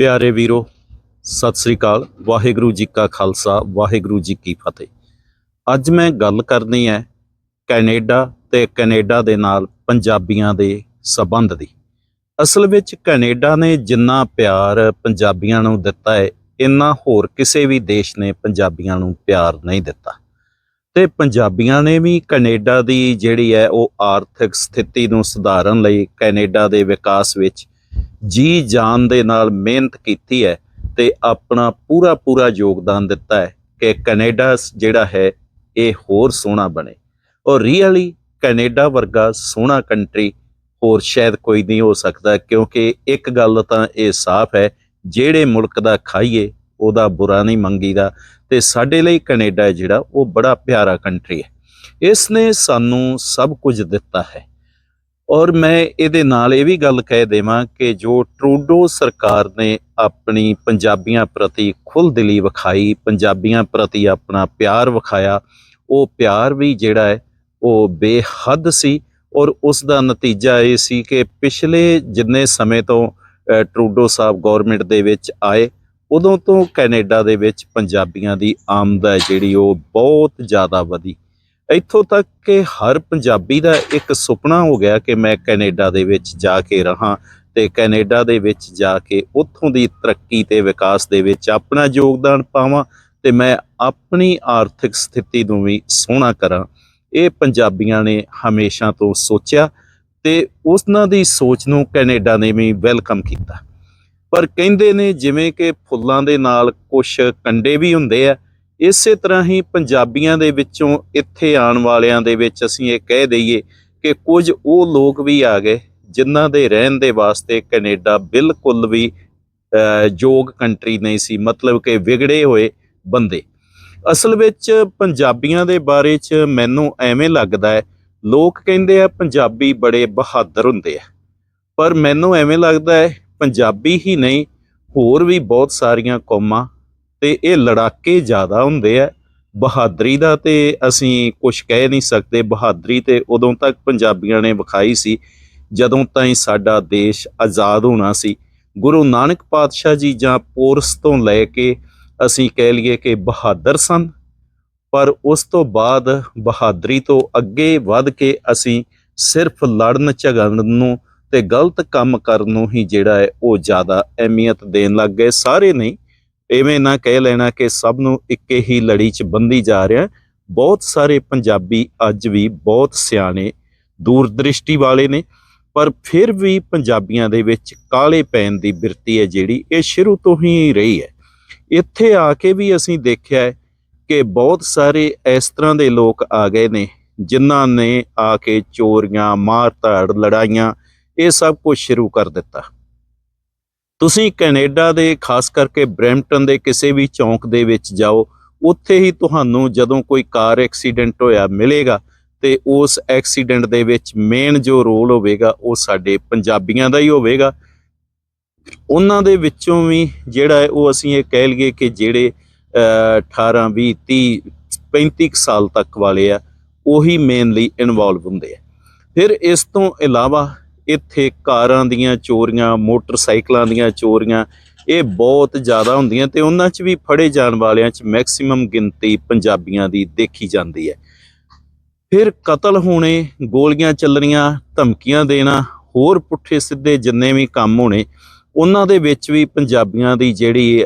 ਪਿਆਰੇ ਵੀਰੋ, ਸਤਿ ਸ੍ਰੀ ਅਕਾਲ। ਵਾਹਿਗੁਰੂ ਜੀ ਕਾ ਖਾਲਸਾ, ਵਾਹਿਗੁਰੂ ਜੀ ਕੀ ਫਤਿਹ। ਅੱਜ ਮੈਂ ਗੱਲ ਕਰਨੀ ਹੈ ਕੈਨੇਡਾ ਤੇ ਕੈਨੇਡਾ ਦੇ ਨਾਲ ਪੰਜਾਬੀਆਂ ਦੇ ਸਬੰਧ ਦੀ। ਅਸਲ ਵਿੱਚ ਕੈਨੇਡਾ ਨੇ ਜਿੰਨਾ ਪਿਆਰ ਪੰਜਾਬੀਆਂ ਨੂੰ ਦਿੱਤਾ ਹੈ, ਇੰਨਾ ਹੋਰ ਕਿਸੇ ਵੀ ਦੇਸ਼ ਨੇ ਪੰਜਾਬੀਆਂ ਨੂੰ ਪਿਆਰ ਨਹੀਂ ਦਿੱਤਾ। ਤੇ ਪੰਜਾਬੀਆਂ ਨੇ ਵੀ ਕੈਨੇਡਾ ਦੀ ਜਿਹੜੀ ਹੈ ਉਹ ਆਰਥਿਕ ਸਥਿਤੀ ਨੂੰ ਸੁਧਾਰਨ ਲਈ ਕੈਨੇਡਾ ਦੇ ਵਿਕਾਸ ਵਿੱਚ ਜੀ ਜਾਨ ਦੇ ਨਾਲ ਮਿਹਨਤ ਕੀਤੀ ਹੈ ਤੇ ਆਪਣਾ ਪੂਰਾ ਪੂਰਾ ਯੋਗਦਾਨ ਦਿੱਤਾ ਹੈ ਕਿ ਕੈਨੇਡਾ ਜਿਹੜਾ ਹੈ, ਇਹ ਹੋਰ ਸੋਹਣਾ ਬਣੇ। ਔਰ ਰੀਅਲੀ ਕੈਨੇਡਾ ਵਰਗਾ ਸੋਹਣਾ ਕੰਟਰੀ ਹੋਰ ਸ਼ਾਇਦ ਕੋਈ ਨਹੀਂ ਹੋ ਸਕਦਾ ਕਿਉਂਕਿ ਇੱਕ ਗੱਲ ਤਾਂ ਇਹ ਸਾਫ਼ ਹੈ, ਜਿਹੜੇ ਮੁਲਕ ਦਾ ਖਾਈਏ, ਉਹਦਾ ਬੁਰਾ ਨਹੀਂ ਮੰਗੀਦਾ ਤੇ ਸਾਡੇ ਲਈ ਕੈਨੇਡਾ ਜਿਹੜਾ, ਉਹ ਬੜਾ ਪਿਆਰਾ ਕੰਟਰੀ ਹੈ। ਇਸ ਨੇ ਸਾਨੂੰ ਸਭ ਕੁਝ ਦਿੱਤਾ ਹੈ। ਔਰ ਮੈਂ ਇਹਦੇ ਨਾਲ ਇਹ ਵੀ ਗੱਲ ਕਹਿ ਦੇਵਾਂ ਕਿ ਜੋ ਟਰੂਡੋ ਸਰਕਾਰ ਨੇ ਆਪਣੀ ਪੰਜਾਬੀਆਂ ਪ੍ਰਤੀ ਖੁੱਲ੍ਹਦਿਲੀ ਵਿਖਾਈ, ਪੰਜਾਬੀਆਂ ਪ੍ਰਤੀ ਆਪਣਾ ਪਿਆਰ ਵਿਖਾਇਆ, ਉਹ ਪਿਆਰ ਵੀ ਜਿਹੜਾ ਹੈ, ਉਹ ਬੇਹੱਦ ਸੀ ਔਰ ਉਸ ਦਾ ਨਤੀਜਾ ਇਹ ਸੀ ਕਿ ਪਿਛਲੇ ਜਿੰਨੇ ਸਮੇਂ ਤੋਂ ਟਰੂਡੋ ਸਾਹਿਬ ਗਵਰਨਮੈਂਟ ਦੇ ਵਿੱਚ ਆਏ, ਉਦੋਂ ਤੋਂ ਕੈਨੇਡਾ ਦੇ ਵਿੱਚ ਪੰਜਾਬੀਆਂ ਦੀ ਆਮਦ ਜਿਹੜੀ ਉਹ ਬਹੁਤ ਜ਼ਿਆਦਾ ਵਧੀ। ਇੱਥੋਂ ਤੱਕ ਕਿ ਹਰ ਪੰਜਾਬੀ ਦਾ ਇੱਕ ਸੁਪਨਾ ਹੋ ਗਿਆ ਕਿ ਮੈਂ ਕੈਨੇਡਾ ਦੇ ਵਿੱਚ ਜਾ ਕੇ ਰਹਾ ਤੇ ਕੈਨੇਡਾ ਦੇ ਵਿੱਚ ਜਾ ਕੇ ਉੱਥੋਂ ਦੀ ਤਰੱਕੀ ਤੇ ਵਿਕਾਸ ਦੇ ਵਿੱਚ ਆਪਣਾ ਯੋਗਦਾਨ ਪਾਵਾਂ ਤੇ ਮੈਂ ਆਪਣੀ ਆਰਥਿਕ ਸਥਿਤੀ ਨੂੰ ਵੀ ਸੋਹਣਾ ਕਰਾਂ। ਇਹ ਪੰਜਾਬੀਆਂ ਨੇ ਹਮੇਸ਼ਾ ਤੋਂ ਸੋਚਿਆ ਤੇ ਉਸਨਾਂ ਦੀ ਸੋਚ ਨੂੰ ਕੈਨੇਡਾ ਨੇ ਵੀ ਵੈਲਕਮ ਕੀਤਾ। ਪਰ ਕਹਿੰਦੇ ਨੇ ਜਿਵੇਂ ਕਿ ਫੁੱਲਾਂ ਦੇ ਨਾਲ ਕੁਝ ਕੰਡੇ ਵੀ ਹੁੰਦੇ ਆ ਇਸੇ ਤਰ੍ਹਾਂ ਹੀ ਪੰਜਾਬੀਆਂ ਦੇ ਵਿੱਚੋਂ ਇੱਥੇ ਆਉਣ ਵਾਲਿਆਂ ਦੇ ਵਿੱਚ ਅਸੀਂ ਇਹ ਕਹਿ ਦਈਏ ਕਿ ਕੁਝ ਉਹ ਲੋਕ ਵੀ ਆ ਗਏ ਜਿਨ੍ਹਾਂ ਦੇ ਰਹਿਣ ਦੇ ਵਾਸਤੇ ਕੈਨੇਡਾ ਬਿਲਕੁਲ ਵੀ ਯੋਗ ਕੰਟਰੀ ਨਹੀਂ ਸੀ, ਮਤਲਬ ਕਿ ਵਿਗੜੇ ਹੋਏ ਬੰਦੇ। ਅਸਲ ਵਿੱਚ ਪੰਜਾਬੀਆਂ ਦੇ ਬਾਰੇ ਚ ਮੈਨੂੰ ਐਵੇਂ ਲੱਗਦਾ ਹੈ, ਲੋਕ ਕਹਿੰਦੇ ਆ ਪੰਜਾਬੀ ਬੜੇ ਬਹਾਦਰ ਹੁੰਦੇ ਆ। ਪਰ ਮੈਨੂੰ ਐਵੇਂ ਲੱਗਦਾ ਹੈ, ਪੰਜਾਬੀ ਹੀ ਨਹੀਂ, ਹੋਰ ਵੀ ਬਹੁਤ ਸਾਰੀਆਂ ਕੌਮਾਂ ਤੇ ਇਹ ਲੜਾਕੇ ਜ਼ਿਆਦਾ ਹੁੰਦੇ ਆ। ਬਹਾਦਰੀ ਦਾ ਤੇ ਅਸੀਂ ਕੁਝ ਕਹਿ ਨਹੀਂ ਸਕਦੇ। ਬਹਾਦਰੀ ਤੇ ਉਦੋਂ ਤੱਕ ਪੰਜਾਬੀਆਂ ਨੇ ਵਿਖਾਈ ਸੀ, ਜਦੋਂ ਤਾਈਂ ਸਾਡਾ ਦੇਸ਼ ਆਜ਼ਾਦ ਹੋਣਾ ਸੀ। ਗੁਰੂ ਨਾਨਕ ਪਾਤਸ਼ਾਹ ਜੀ ਜਾਂ ਪੋਰਸ ਤੋਂ ਲੈ ਕੇ ਅਸੀਂ ਕਹਿ ਲਈਏ ਕਿ ਬਹਾਦਰ ਸਨ। ਪਰ ਉਸ ਤੋਂ ਬਾਅਦ ਬਹਾਦਰੀ ਤੋਂ ਅੱਗੇ ਵੱਧ ਕੇ ਅਸੀਂ ਸਿਰਫ ਲੜਨ, ਝਗੜਨ ਨੂੰ ਤੇ ਗਲਤ ਕੰਮ ਕਰਨ ਨੂੰ ਹੀ ਜਿਹੜਾ ਹੈ ਉਹ ਜ਼ਿਆਦਾ ਅਹਿਮੀਅਤ ਦੇਣ ਲੱਗ ਗਏ। ਸਾਰੇ ਨਹੀਂ ਐਵੇਂ ਨਾ ਕਹਿ ਲੈਣਾ ਕਿ ਸਭ ਨੂੰ ਇੱਕੇ ਹੀ ਲੜੀ 'ਚ ਬੰਦੀ ਜਾ ਰਿਹਾ। ਬਹੁਤ ਸਾਰੇ ਪੰਜਾਬੀ ਅੱਜ ਵੀ ਬਹੁਤ ਸਿਆਣੇ, ਦੂਰਦ੍ਰਿਸ਼ਟੀ ਵਾਲੇ ਨੇ, ਪਰ ਫਿਰ ਵੀ ਪੰਜਾਬੀਆਂ ਦੇ ਵਿੱਚ ਕਾਲੇ ਪੈਣ ਦੀ ਬਿਰਤੀ ਹੈ ਜਿਹੜੀ ਇਹ ਸ਼ੁਰੂ ਤੋਂ ਹੀ ਰਹੀ ਹੈ। ਇੱਥੇ ਆ ਕੇ ਵੀ ਅਸੀਂ ਦੇਖਿਆ ਕਿ ਬਹੁਤ ਸਾਰੇ ਇਸ ਤਰ੍ਹਾਂ ਦੇ ਲੋਕ ਆ ਗਏ ਨੇ, ਜਿਨ੍ਹਾਂ ਨੇ ਆ ਕੇ ਚੋਰੀਆਂ, ਮਾਰ-ਧਾੜ, ਲੜਾਈਆਂ, ਇਹ ਸਭ ਕੁਝ ਸ਼ੁਰੂ ਕਰ ਦਿੱਤਾ। ਤੁਸੀਂ ਕੈਨੇਡਾ ਦੇ ਖਾਸ ਕਰਕੇ ਬ੍ਰੈਂਪਟਨ ਦੇ ਕਿਸੇ ਵੀ ਚੌਂਕ ਦੇ ਵਿੱਚ ਜਾਓ ਉੱਥੇ ਹੀ ਤੁਹਾਨੂੰ ਜਦੋਂ ਕੋਈ ਕਾਰ ਐਕਸੀਡੈਂਟ ਹੋਇਆ ਮਿਲੇਗਾ ਤੇ ਉਸ ਐਕਸੀਡੈਂਟ ਦੇ ਵਿੱਚ ਮੇਨ ਜੋ ਰੋਲ ਹੋਵੇਗਾ ਉਹ ਸਾਡੇ ਪੰਜਾਬੀਆਂ ਦਾ ਹੀ ਹੋਵੇਗਾ। ਉਹਨਾਂ ਦੇ ਵਿੱਚੋਂ ਵੀ ਜਿਹੜਾ ਹੈ ਉਹ ਅਸੀਂ ਇਹ ਕਹਿ ਲਈਏ ਕਿ ਜਿਹੜੇ ਅਹ, 18 20 30 35 ਕੁ ਸਾਲ ਤੱਕ ਵਾਲੇ ਆ ਉਹੀ ਮੇਨਲੀ ਇਨਵੋਲਵ ਹੁੰਦੇ ਆ। ਫਿਰ ਇਸ ਤੋਂ ਇਲਾਵਾ ਇੱਥੇ ਕਾਰਾਂ ਦੀਆਂ ਚੋਰੀਆਂ, ਮੋਟਰਸਾਈਕਲਾਂ ਦੀਆਂ ਚੋਰੀਆਂ, ਇਹ ਬਹੁਤ ਜ਼ਿਆਦਾ ਹੁੰਦੀਆਂ ਤੇ ਉਹਨਾਂ 'ਚ ਵੀ ਫੜੇ ਜਾਣ ਵਾਲਿਆਂ 'ਚ ਮੈਕਸਿਮਮ ਗਿਣਤੀ ਪੰਜਾਬੀਆਂ ਦੀ ਦੇਖੀ ਜਾਂਦੀ ਹੈ। ਫਿਰ ਕਤਲ ਹੋਣੇ, ਗੋਲੀਆਂ ਚੱਲਣੀਆਂ, ਧਮਕੀਆਂ ਦੇਣਾ, ਹੋਰ ਪੁੱਠੇ ਸਿੱਧੇ ਜਿੰਨੇ ਵੀ ਕੰਮ ਹੋਣੇ, ਉਹਨਾਂ ਦੇ ਵਿੱਚ ਵੀ ਪੰਜਾਬੀਆਂ ਦੀ ਜਿਹੜੀ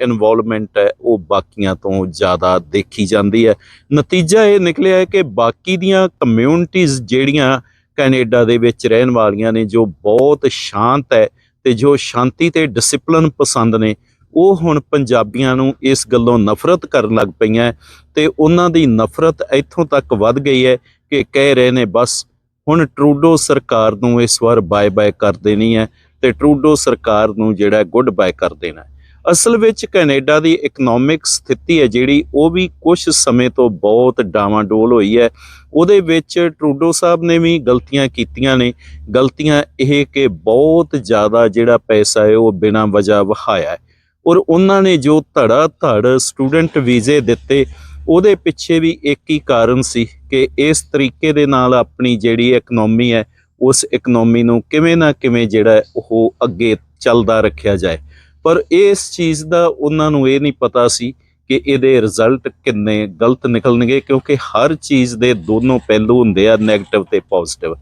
ਇਨਵੋਲਵਮੈਂਟ ਹੈ, ਉਹ ਬਾਕੀਆਂ ਤੋਂ ਜ਼ਿਆਦਾ ਦੇਖੀ ਜਾਂਦੀ ਹੈ। ਨਤੀਜਾ ਇਹ ਨਿਕਲਿਆ ਹੈ ਕਿ ਬਾਕੀ ਦੀਆਂ ਕਮਿਊਨਿਟੀਆਂ ਜਿਹੜੀਆਂ ਕੈਨੇਡਾ ਦੇ ਵਿੱਚ ਰਹਿਣ ਵਾਲੀਆਂ ਨੇ ਜੋ ਬਹੁਤ ਸ਼ਾਂਤ ਹੈ ਤੇ ਜੋ ਸ਼ਾਂਤੀ ਤੇ ਡਿਸਪਲਿਨ ਪਸੰਦ ਨੇ, ਉਹ ਹੁਣ ਪੰਜਾਬੀਆਂ ਨੂੰ ਇਸ ਗੱਲੋਂ ਨਫ਼ਰਤ ਕਰਨ ਲੱਗ ਪਈਆਂ ਹੈ ਤੇ ਉਹਨਾਂ ਦੀ ਨਫ਼ਰਤ ਇੱਥੋਂ ਤੱਕ ਵੱਧ ਗਈ ਹੈ ਕਿ ਕਹਿ ਰਹੇ ਨੇ ਬਸ ਹੁਣ ਟਰੂਡੋ ਸਰਕਾਰ ਨੂੰ ਇਸ ਵਾਰ ਬਾਏ ਬਾਏ ਕਰ ਦੇਣੀ ਹੈ ਤੇ ਟਰੂਡੋ ਸਰਕਾਰ ਨੂੰ ਜਿਹੜਾ ਗੁੱਡ ਬਾਏ ਕਰ ਦੇਣਾ ਅਸਲ ਵਿੱਚ ਕੈਨੇਡਾ ਦੀ ਇਕਨੋਮਿਕ ਸਥਿਤੀ ਹੈ ਜਿਹੜੀ, ਉਹ ਵੀ ਕੁਝ ਸਮੇਂ ਤੋਂ ਬਹੁਤ ਡਾਵਾਂਡੋਲ ਹੋਈ ਹੈ। ਉਹਦੇ ਵਿੱਚ ਟਰੂਡੋ ਸਾਹਿਬ ਨੇ ਵੀ ਗਲਤੀਆਂ ਕੀਤੀਆਂ ਨੇ। ਗਲਤੀਆਂ ਇਹ ਕਿ ਬਹੁਤ ਜ਼ਿਆਦਾ ਜਿਹੜਾ ਪੈਸਾ ਹੈ, ਉਹ ਬਿਨਾਂ ਵਜ੍ਹਾ ਵਹਾਇਆ ਹੈ। ਔਰ ਉਹਨਾਂ ਨੇ ਜੋ ਧੜਾ ਧੜ ਸਟੂਡੈਂਟ ਵੀਜ਼ੇ ਦਿੱਤੇ, ਉਹਦੇ ਪਿੱਛੇ ਵੀ ਇੱਕ ਹੀ ਕਾਰਨ ਸੀ ਕਿ ਇਸ ਤਰੀਕੇ ਦੇ ਨਾਲ ਆਪਣੀ ਜਿਹੜੀ ਇਕਨੋਮੀ ਹੈ, ਉਸ ਇਕਨੋਮੀ ਨੂੰ ਕਿਵੇਂ ਨਾ ਕਿਵੇਂ ਜਿਹੜਾ ਉਹ ਅੱਗੇ ਚੱਲਦਾ ਰੱਖਿਆ ਜਾਏ। ਪਰ ਇਸ ਚੀਜ਼ ਦਾ ਉਹਨਾਂ ਨੂੰ ਇਹ ਨਹੀਂ ਪਤਾ ਸੀ ਕਿ ਇਹਦੇ ਰਿਜ਼ਲਟ ਕਿੰਨੇ ਗਲਤ ਨਿਕਲਣਗੇ, ਕਿਉਂਕਿ ਹਰ ਚੀਜ਼ ਦੇ ਦੋਨੋਂ ਪਹਿਲੂ ਹੁੰਦੇ ਆ 네ਗੇਟਿਵ ਤੇ ਪੋਜ਼ਿਟਿਵ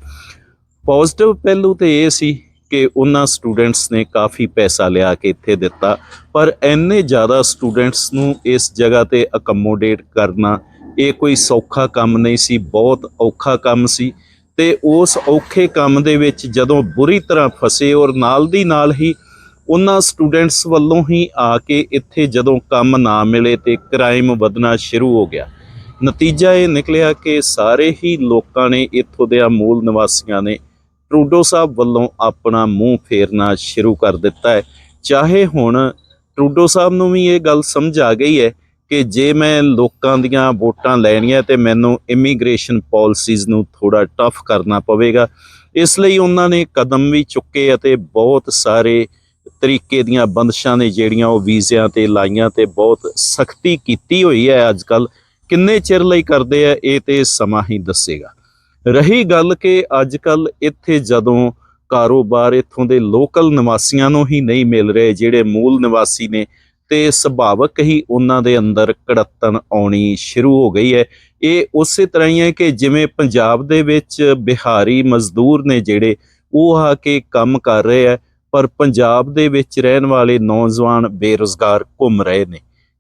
ਪੋਜ਼ਿਟਿਵ ਪਹਿਲੂ ਤੇ ਇਹ ਸੀ ਕਿ ਉਹਨਾਂ ਸਟੂਡੈਂਟਸ ਨੇ ਕਾਫੀ ਪੈਸਾ ਲਿਆ ਕੇ ਇੱਥੇ ਦਿੱਤਾ, ਪਰ ਇੰਨੇ ਜ਼ਿਆਦਾ ਸਟੂਡੈਂਟਸ ਨੂੰ ਇਸ ਜਗ੍ਹਾ ਤੇ ਅਕਮੋਡੇਟ ਕਰਨਾ, ਇਹ ਕੋਈ ਸੌਖਾ ਕੰਮ ਨਹੀਂ ਸੀ, ਬਹੁਤ ਔਖਾ ਕੰਮ ਸੀ। ਤੇ ਉਸ ਔਖੇ ਕੰਮ ਦੇ ਵਿੱਚ ਜਦੋਂ ਬੁਰੀ ਤਰ੍ਹਾਂ ਫਸੇ ਔਰ ਨਾਲ ਦੀ ਨਾਲ ਹੀ ਉਹਨਾਂ ਸਟੂਡੈਂਟਸ ਵੱਲੋਂ ਹੀ ਆ ਕੇ ਇੱਥੇ ਜਦੋਂ ਕੰਮ ਨਾ ਮਿਲੇ ਤੇ ਕ੍ਰਾਈਮ ਵਧਣਾ ਸ਼ੁਰੂ ਹੋ ਗਿਆ। ਨਤੀਜਾ ਇਹ ਨਿਕਲਿਆ ਕਿ ਸਾਰੇ ਹੀ ਲੋਕਾਂ ਨੇ ਇੱਥੋਂ ਦੇ ਮੂਲ ਨਿਵਾਸੀਆਂ ਨੇ ਟਰੂਡੋ ਸਾਹਿਬ ਵੱਲੋਂ ਆਪਣਾ ਮੂੰਹ ਫੇਰਨਾ ਸ਼ੁਰੂ ਕਰ ਦਿੱਤਾ ਹੈ। ਚਾਹੇ ਹੁਣ ਟਰੂਡੋ ਸਾਹਿਬ ਨੂੰ ਵੀ ਇਹ ਗੱਲ ਸਮਝ ਆ ਗਈ ਹੈ ਕਿ ਜੇ ਮੈਂ ਲੋਕਾਂ ਦੀਆਂ ਵੋਟਾਂ ਲੈਣੀਆਂ ਤੇ ਮੈਨੂੰ ਇਮੀਗ੍ਰੇਸ਼ਨ ਪਾਲਿਸੀਜ਼ ਨੂੰ ਥੋੜਾ ਟਫ ਕਰਨਾ ਪਵੇਗਾ, ਇਸ ਲਈ ਉਹਨਾਂ ਨੇ ਕਦਮ ਵੀ ਚੁੱਕੇ ਅਤੇ ਬਹੁਤ ਸਾਰੇ ਤਰੀਕੇ ਦੀਆਂ ਬੰਦਸ਼ਾਂ ਨੇ ਜਿਹੜੀਆਂ ਉਹ ਵੀਜ਼ਿਆਂ ਤੇ ਲਾਈਆਂ ਤੇ ਬਹੁਤ ਸਖਤੀ ਕੀਤੀ ਹੋਈ ਹੈ ਅੱਜ ਕੱਲ ਕਿੰਨੇ ਚਿਰ ਲਈ ਕਰਦੇ ਆ, ਇਹ ਤੇ ਸਮਾਂ ਹੀ ਦੱਸੇਗਾ। ਰਹੀ ਗੱਲ ਕਿ ਅੱਜ ਕੱਲ ਇੱਥੇ ਜਦੋਂ ਕਾਰੋਬਾਰ ਇੱਥੋਂ ਦੇ ਲੋਕਲ ਨਿਵਾਸੀਆਂ ਨੂੰ ਹੀ ਨਹੀਂ ਮਿਲ ਰਹੇ, ਜਿਹੜੇ ਮੂਲ ਨਿਵਾਸੀ ਨੇ, ਤੇ ਸੁਭਾਵਕ ਹੀ ਉਹਨਾਂ ਦੇ ਅੰਦਰ ਕੜੱਤਣ ਆਉਣੀ ਸ਼ੁਰੂ ਹੋ ਗਈ ਹੈ। ਇਹ ਉਸੇ ਤਰ੍ਹਾਂ ਹੀ ਹੈ ਕਿ ਜਿਵੇਂ ਪੰਜਾਬ ਦੇ ਵਿੱਚ ਬਿਹਾਰੀ ਮਜ਼ਦੂਰ ਨੇ ਜਿਹੜੇ, ਉਹ ਆ ਕੇ ਕੰਮ ਕਰ ਰਹੇ ਆ। ਪਰ ਪੰਜਾਬ ਦੇ ਵਿੱਚ ਰਹਿਣ ਵਾਲੇ ਨੌਜਵਾਨ ਬੇਰੁਜ਼ਗਾਰ ਘੁੰਮ ਰਹੇ ਨੇ।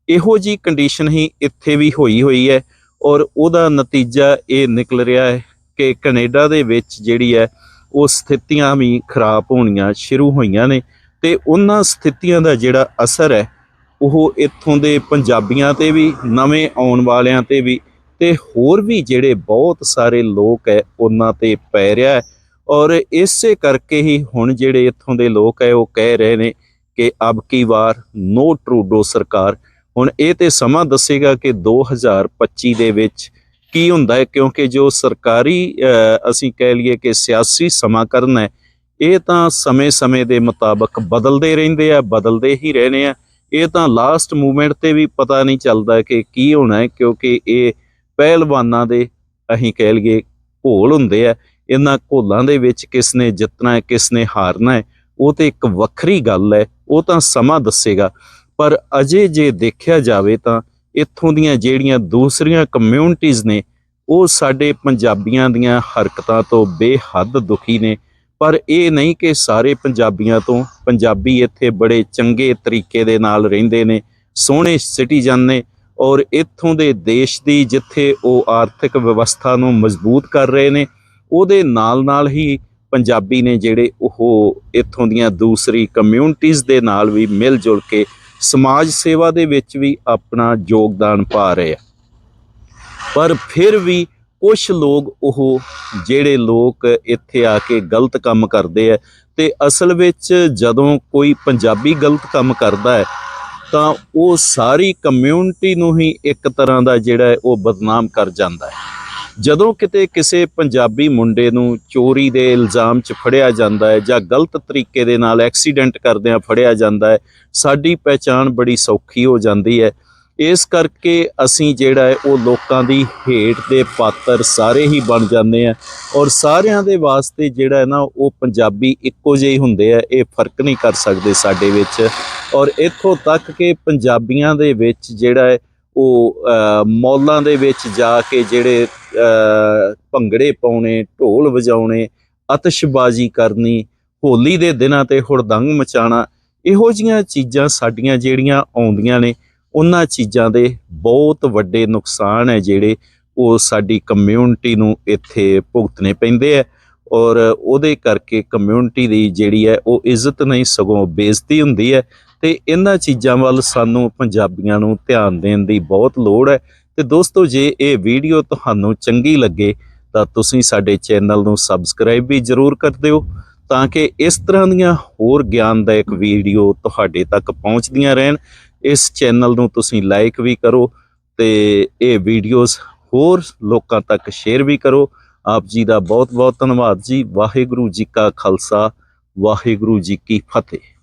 ਇਹੋ ਜੀ ਕੰਡੀਸ਼ਨ ਹੀ ਇੱਥੇ ਵੀ ਹੋਈ ਹੋਈ ਹੈ ਔਰ ਉਹਦਾ ਨਤੀਜਾ ਇਹ ਨਿਕਲ ਰਿਹਾ ਹੈ ਕਿ ਕੈਨੇਡਾ ਦੇ ਵਿੱਚ ਜਿਹੜੀ ਹੈ, ਉਹ ਸਥਿਤੀਆਂ ਵੀ ਖਰਾਬ ਹੋਣੀਆਂ ਸ਼ੁਰੂ ਹੋਈਆਂ ਨੇ ਤੇ ਉਹਨਾਂ ਸਥਿਤੀਆਂ ਦਾ ਜਿਹੜਾ ਅਸਰ ਹੈ, ਉਹ ਇੱਥੋਂ ਦੇ ਪੰਜਾਬੀਆਂ ਤੇ ਵੀ, ਨਵੇਂ ਆਉਣ ਵਾਲਿਆਂ ਤੇ ਵੀ ਤੇ ਹੋਰ ਵੀ ਜਿਹੜੇ ਬਹੁਤ ਸਾਰੇ ਲੋਕ ਹੈ, ਉਹਨਾਂ ਤੇ ਪੈ ਰਿਹਾ ਹੈ। ਔਰ ਇਸੇ ਕਰਕੇ ਹੀ ਹੁਣ ਜਿਹੜੇ ਇੱਥੋਂ ਦੇ ਲੋਕ ਹੈ, ਉਹ ਕਹਿ ਰਹੇ ਨੇ ਕਿ ਅਬ ਕੀ ਵਾਰ, ਨੋ ਟਰੂਡੋ ਸਰਕਾਰ। ਹੁਣ ਇਹ ਤੇ ਸਮਾਂ ਦੱਸੇਗਾ ਕਿ 2025 ਦੇ ਵਿੱਚ ਕੀ ਹੁੰਦਾ ਹੈ, ਕਿਉਂਕਿ ਜੋ ਸਰਕਾਰੀ ਅਸੀਂ ਕਹਿ ਲਈਏ ਕਿ ਸਿਆਸੀ ਸਮਾਕਰਨ ਹੈ, ਇਹ ਤਾਂ ਸਮੇਂ-ਸਮੇਂ ਦੇ ਮੁਤਾਬਕ ਬਦਲਦੇ ਰਹਿੰਦੇ ਆ, ਬਦਲਦੇ ਹੀ ਰਹਿਣੇ ਆ। ਇਹ ਤਾਂ ਲਾਸਟ ਮੂਵਮੈਂਟ ਤੇ ਵੀ ਪਤਾ ਨਹੀਂ ਚੱਲਦਾ ਕਿ ਕੀ ਹੋਣਾ ਹੈ, ਕਿਉਂਕਿ ਇਹ ਪਹਿਲਵਾਨਾਂ ਦੇ, ਅਸੀਂ ਕਹਿ ਲਈਏ, ਘੋਲ ਹੁੰਦੇ ਆ। ਇਹਨਾਂ ਘੋਲਾਂ ਦੇ ਵਿੱਚ ਕਿਸ ਨੇ ਜਿੱਤਣਾ ਹੈ, ਕਿਸ ਨੇ ਹਾਰਨਾ ਹੈ, ਉਹ ਤੇ ਇੱਕ ਵੱਖਰੀ ਗੱਲ ਹੈ, ਉਹ ਤਾਂ ਸਮਾਂ ਦੱਸੇਗਾ। ਪਰ ਅਜੇ ਜੇ ਦੇਖਿਆ ਜਾਵੇ ਤਾਂ ਇੱਥੋਂ ਦੀਆਂ ਜਿਹੜੀਆਂ ਦੂਸਰੀਆਂ ਕਮਿਊਨਿਟੀਆਂ ਨੇ, ਉਹ ਸਾਡੇ ਪੰਜਾਬੀਆਂ ਦੀਆਂ ਹਰਕਤਾਂ ਤੋਂ ਬੇਹੱਦ ਦੁਖੀ ਨੇ। ਪਰ ਇਹ ਨਹੀਂ ਕਿ ਸਾਰੇ ਪੰਜਾਬੀਆਂ ਤੋਂ, ਪੰਜਾਬੀ ਇੱਥੇ ਬੜੇ ਚੰਗੇ ਤਰੀਕੇ ਦੇ ਨਾਲ ਰਹਿੰਦੇ ਨੇ, ਸੋਹਣੇ ਸਿਟੀਜ਼ਨ ਨੇ ਔਰ ਇੱਥੋਂ ਦੇ ਦੇਸ਼ ਦੀ ਜਿੱਥੇ ਉਹ ਆਰਥਿਕ ਵਿਵਸਥਾ ਨੂੰ ਮਜ਼ਬੂਤ ਕਰ ਰਹੇ ਨੇ ਉਹਦੇ ਨਾਲ-ਨਾਲ ਹੀ ਪੰਜਾਬੀ ਨੇ ਜਿਹੜੇ ਉਹ ਇੱਥੋਂ ਦੀਆਂ ਦੂਸਰੀ ਕਮਿਊਨਿਟੀਆਂ ਦੇ ਨਾਲ ਵੀ ਮਿਲ ਜੁਲ ਕੇ ਸਮਾਜ ਸੇਵਾ ਦੇ ਵਿੱਚ ਵੀ ਆਪਣਾ ਯੋਗਦਾਨ ਪਾ ਰਹੇ ਆ। ਪਰ ਫਿਰ ਵੀ ਕੁਝ ਲੋਕ ਉਹ ਜਿਹੜੇ ਲੋਕ ਇੱਥੇ ਆ ਕੇ ਗਲਤ ਕੰਮ ਕਰਦੇ ਆ ਤੇ ਅਸਲ ਵਿੱਚ ਜਦੋਂ ਕੋਈ ਪੰਜਾਬੀ ਗਲਤ ਕੰਮ ਕਰਦਾ ਹੈ, ਤਾਂ ਉਹ ਸਾਰੀ ਕਮਿਊਨਿਟੀ ਨੂੰ ਹੀ ਇੱਕ ਤਰ੍ਹਾਂ ਦਾ ਜਿਹੜਾ ਉਹ ਬਦਨਾਮ ਕਰ ਜਾਂਦਾ ਹੈ। ਜਦੋਂ ਕਿਤੇ ਕਿਸੇ ਪੰਜਾਬੀ ਮੁੰਡੇ ਨੂੰ ਚੋਰੀ ਦੇ ਇਲਜ਼ਾਮ 'ਚ ਫੜਿਆ ਜਾਂਦਾ ਹੈ ਜਾਂ ਗਲਤ ਤਰੀਕੇ ਦੇ ਨਾਲ ਐਕਸੀਡੈਂਟ ਕਰਦਿਆਂ ਫੜਿਆ ਜਾਂਦਾ ਹੈ, ਸਾਡੀ ਪਹਿਚਾਣ ਬੜੀ ਸੌਖੀ ਹੋ ਜਾਂਦੀ ਹੈ। ਇਸ ਕਰਕੇ ਅਸੀਂ ਜਿਹੜਾ ਹੈ, ਉਹ ਲੋਕਾਂ ਦੀ ਹੇਟ ਦੇ ਪਾਤਰ ਸਾਰੇ ਹੀ ਬਣ ਜਾਂਦੇ ਆ ਔਰ ਸਾਰਿਆਂ ਦੇ ਵਾਸਤੇ ਜਿਹੜਾ ਹੈ ਨਾ, ਉਹ ਪੰਜਾਬੀ ਇੱਕੋ ਜਿਹੇ ਹੁੰਦੇ ਆ, ਇਹ ਫ਼ਰਕ ਨਹੀਂ ਕਰ ਸਕਦੇ ਸਾਡੇ ਵਿੱਚ। ਔਰ ਇੱਥੋਂ ਤੱਕ ਕਿ ਪੰਜਾਬੀਆਂ ਦੇ ਵਿੱਚ ਜਿਹੜਾ ਹੈ ਉਹ ਮੌਲਾਂ ਦੇ ਵਿੱਚ ਜਾ ਕੇ ਜਿਹੜੇ ਭੰਗੜੇ ਪਾਉਣੇ, ਢੋਲ ਵਜਾਉਣੇ ਅਤਿਸ਼ਬਾਜ਼ੀ ਕਰਨੀ, ਹੋਲੀ ਦੇ ਦਿਨਾਂ ਤੇ ਹੁੜਦੰਗ ਮਚਾਣਾ ਇਹੋ ਜੀਆਂ ਚੀਜ਼ਾਂ ਸਾਡੀਆਂ ਜਿਹੜੀਆਂ ਆਉਂਦੀਆਂ ਨੇ, ਉਹਨਾਂ ਚੀਜ਼ਾਂ ਦੇ ਬਹੁਤ ਵੱਡੇ ਨੁਕਸਾਨ ਹੈ ਜਿਹੜੇ ਉਹ ਸਾਡੀ ਕਮਿਊਨਿਟੀ ਨੂੰ ਇੱਥੇ ਭੁਗਤਣੇ ਪੈਂਦੇ ਆ ਔਰ ਉਹਦੇ ਕਰਕੇ ਕਮਿਊਨਿਟੀ ਦੀ ਜਿਹੜੀ ਹੈ ਉਹ ਇੱਜ਼ਤ ਨਹੀਂ, ਸਗੋਂ ਬੇਇੱਜ਼ਤੀ ਹੁੰਦੀ ਹੈ ਤੇ ਇਹਨਾਂ ਚੀਜ਼ਾਂ ਵੱਲ ਸਾਨੂੰ ਪੰਜਾਬੀਆਂ ਨੂੰ ਧਿਆਨ ਦੇਣ ਦੀ ਬਹੁਤ ਲੋੜ ਹੈ। ਤੇ ਦੋਸਤੋ, ਜੇ ਇਹ ਵੀਡੀਓ ਤੁਹਾਨੂੰ ਚੰਗੀ ਲੱਗੇ, ਤਾਂ ਤੁਸੀਂ ਸਾਡੇ ਚੈਨਲ ਨੂੰ ਸਬਸਕ੍ਰਾਈਬ ਵੀ ਜਰੂਰ ਕਰ ਦਿਓ, ਤਾਂ ਕਿ ਇਸ ਤਰ੍ਹਾਂ ਦੀਆਂ ਹੋਰ ਗਿਆਨਦਾਇਕ ਵੀਡੀਓ ਤੁਹਾਡੇ ਤੱਕ ਪਹੁੰਚਦੀਆਂ ਰਹਿਣ। ਇਸ ਚੈਨਲ ਨੂੰ ਤੁਸੀਂ ਲਾਈਕ ਵੀ ਕਰੋ ਤੇ ਇਹ ਵੀਡੀਓਜ਼ ਹੋਰ ਲੋਕਾਂ ਤੱਕ ਸ਼ੇਅਰ ਵੀ ਕਰੋ। ਆਪ ਜੀ ਦਾ ਬਹੁਤ ਬਹੁਤ ਧੰਨਵਾਦ ਜੀ। ਵਾਹਿਗੁਰੂ ਜੀ ਕਾ ਖਾਲਸਾ, ਵਾਹਿਗੁਰੂ ਜੀ ਕੀ ਫਤਿਹ।